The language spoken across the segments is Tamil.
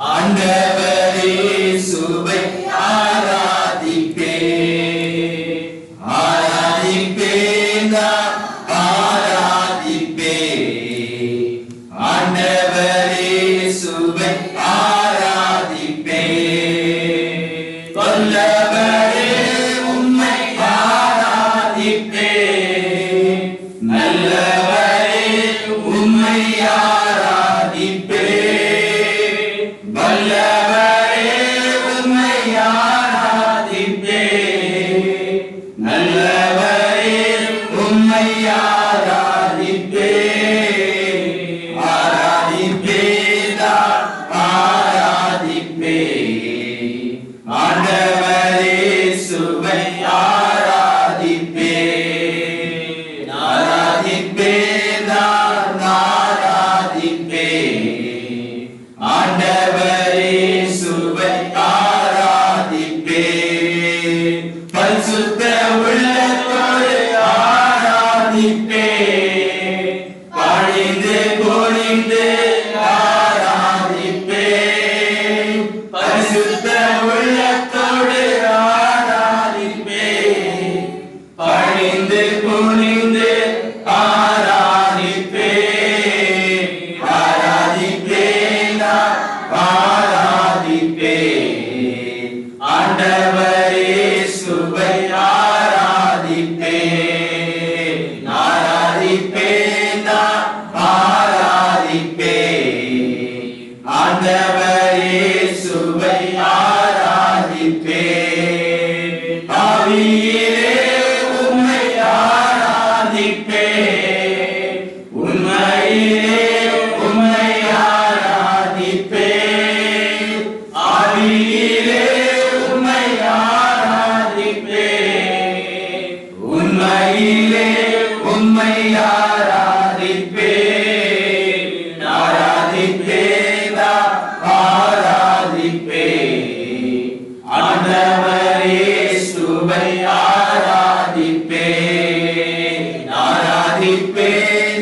ஆண்டவரே சுவை Yeah. ஆராதிப்பே ஆவியிலே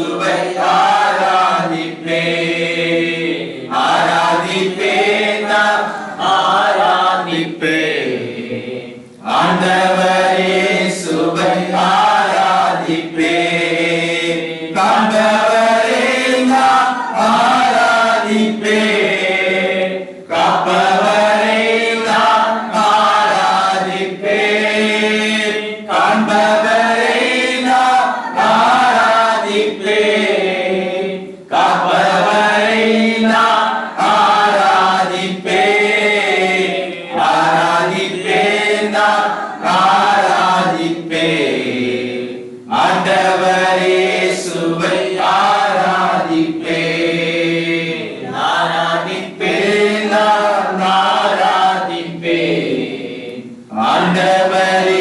இயேசுவை ஆராதிப்பே ஆராதிப்பே நாம் ஆராதிப்பே. ஆண்டவர் இயேசுவை ஆராதிப்பே காண்பவர் ஆராதிப்பே ஆராதிப்பே நான் ஆராதிப்பே ஆண்டவரே